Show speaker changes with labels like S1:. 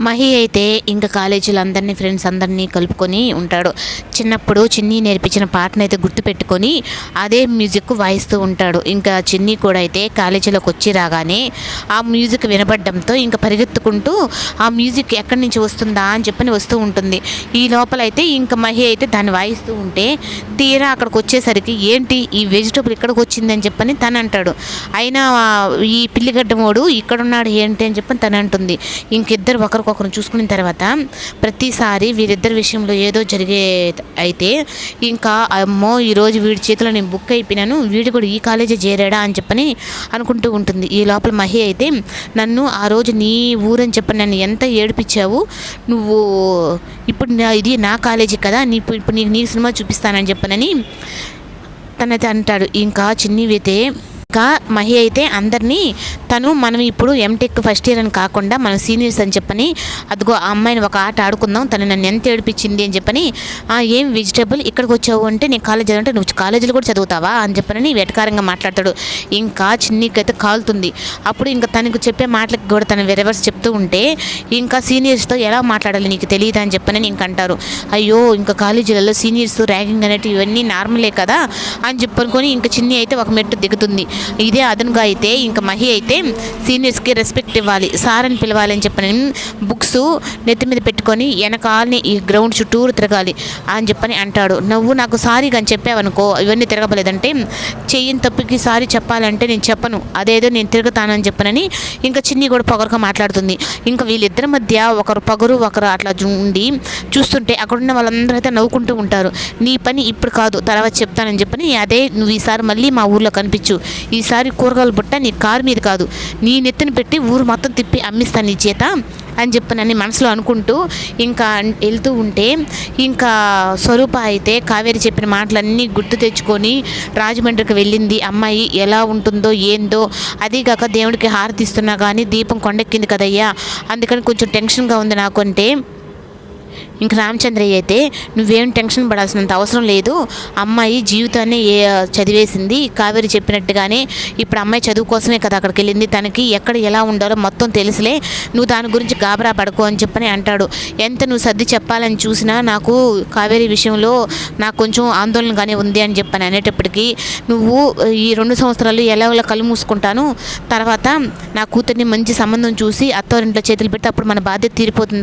S1: మహి అయితే ఇంకా కాలేజీలో అందరినీ ఫ్రెండ్స్ అందరినీ కలుపుకొని ఉంటాడు. చిన్నప్పుడు చిన్ని నేర్పించిన పాటను అయితే గుర్తుపెట్టుకొని అదే మ్యూజిక్ వాయిస్తూ ఉంటాడు. ఇంకా చిన్ని కూడా అయితే కాలేజీలోకి వచ్చి రాగానే ఆ మ్యూజిక్ వినబడడంతో ఇంకా పరిగెత్తుకుంటూ ఆ మ్యూజిక్ ఎక్కడి నుంచి వస్తుందా అని చెప్పని వస్తూ ఉంటుంది. ఈ లోపల అయితే ఇంకా మహి అయితే దాన్ని వాయిస్తూ ఉంటే తీరా అక్కడికి వచ్చేసరికి ఏంటి ఈ వెజిటబుల్ ఇక్కడికి వచ్చిందని చెప్పని తను అంటాడు. అయినా ఆ, ఈ ఇక్కడ ఇక్కడున్నాడు ఏంటి అని చెప్పని తను అంటుంది. ఇంకిద్దరు ఒకరిని చూసుకున్న తర్వాత ప్రతిసారి వీరిద్దరి విషయంలో ఏదో జరిగే అయితే ఇంకా అమ్మో ఈరోజు వీడి చేతిలో నేను బుక్ అయిపోయినాను వీడు కూడా ఈ కాలేజీ చేరాడా అని చెప్పని అనుకుంటూ ఉంటుంది. ఈ లోపల మహి అయితే నన్ను ఆ రోజు నీ ఊరని చెప్పని నన్ను ఎంత ఏడిపించావు నువ్వు ఇప్పుడు నా- ఇది నా కాలేజీ కదా నీ ఇప్పుడు ఇప్పుడు నీకు నీ సినిమా చూపిస్తానని చెప్పనని తనైతే అంటాడు. ఇంకా చిన్ని అయితే ఇంకా మహి అయితే అందరినీ తను మనం ఇప్పుడు ఎంటెక్ ఫస్ట్ ఇయర్ అని కాకుండా మనం సీనియర్స్ అని చెప్పని అదిగో ఆ అమ్మాయిని ఒక ఆట ఆడుకుందాం తను నన్ను ఎంత ఏడిపించింది అని చెప్పని "ఆ, ఏం వెజిటేబుల్ ఇక్కడికి వచ్చావు అంటే నేను కాలేజ్ అంటే నువ్వు కాలేజీలో కూడా చదువుతావా? అని చెప్పని వెటకారంగా మాట్లాడతాడు. ఇంకా చిన్నికైతే కాలుతుంది. అప్పుడు ఇంకా తనకు చెప్పే మాటలకు కూడా తను వెరవర్స్ చెప్తూ ఉంటే ఇంకా సీనియర్స్తో ఎలా మాట్లాడాలి నీకు తెలియదు అని చెప్పని ఇంక అంటారు అయ్యో ఇంకా కాలేజీలలో సీనియర్స్ ర్యాగింగ్ అనేటివి ఇవన్నీ నార్మలే కదా? అని చెప్పనుకొని ఇంకా చిన్ని అయితే ఒక మెట్టు దిగుతుంది. ఇదే అదనుగా అయితే ఇంకా మహి అయితే సీనియర్స్కి రెస్పెక్ట్ ఇవ్వాలి. సార్ అని పిలవాలి అని చెప్పని బుక్స్ నెత్తి మీద పెట్టుకొని వెనకాలని ఈ గ్రౌండ్ చుట్టూరు తిరగాలి అని చెప్పని అంటాడు. నువ్వు నాకు సారీ కానీ చెప్పావనుకో ఇవన్నీ తిరగలేదంటే చెయ్యని తప్పుకి సారీ చెప్పాలంటే నేను చెప్పను. అదేదో నేను తిరుగుతానని చెప్పనని ఇంకా చిన్ని కూడా పొగరుగా మాట్లాడుతుంది. ఇంకా వీళ్ళిద్దరి మధ్య ఒకరు పొగరు ఒకరు అట్లా ఉండి చూస్తుంటే అక్కడున్న వాళ్ళందరూ అయితే నవ్వుకుంటూ ఉంటారు. నీ పని ఇప్పుడు కాదు తర్వాత చెప్తానని చెప్పని అదే నువ్వు ఈసారి మళ్ళీ మా ఊర్లో కనిపించు. ఈసారి కూరగాయల బుట్ట నీ కారు మీద కాదు. నీ నెత్తిన పెట్టి ఊరు మొత్తం తిప్పి అమ్మిస్తాను నీ చేత అని చెప్పనని మనసులో అనుకుంటూ ఇంకా వెళ్తూ ఉంటే ఇంకా స్వరూప అయితే కావేరి చెప్పిన మాటలన్నీ గుర్తు తెచ్చుకొని రాజమండ్రికి వెళ్ళింది. అమ్మాయి ఎలా ఉంటుందో ఏందో అదీగాక దేవుడికి హారతిస్తున్నా కానీ దీపం కొండెక్కింది కదయ్యా. అందుకని కొంచెం టెన్షన్గా ఉంది నాకు అంటే ఇంక రామచంద్రయ్య అయితే నువ్వేం టెన్షన్ పడాల్సినంత అవసరం లేదు. అమ్మాయి జీవితాన్ని ఏ చదివేసింది. కావేరి చెప్పినట్టుగానే ఇప్పుడు అమ్మాయి చదువు కోసమే కదా అక్కడికి వెళ్ళింది తనకి ఎక్కడ ఎలా ఉండాలో మొత్తం తెలుసులే. నువ్వు దాని గురించి గాబరా పడుకో అని చెప్పని అంటాడు. ఎంత నువ్వు సర్ది చెప్పాలని చూసినా నాకు కావేరి విషయంలో నాకు కొంచెం ఆందోళనగానే ఉంది అని చెప్పని అనేటప్పటికీ నువ్వు ఈ రెండు సంవత్సరాలు ఎలా ఎలా కళ్ళు మూసుకుంటాను. తర్వాత నా కూతుర్ని మంచి సంబంధం చూసి అత్తవారింట్లో చేతులు పెడితే అప్పుడు మన బాధ్యత తీరిపోతుంది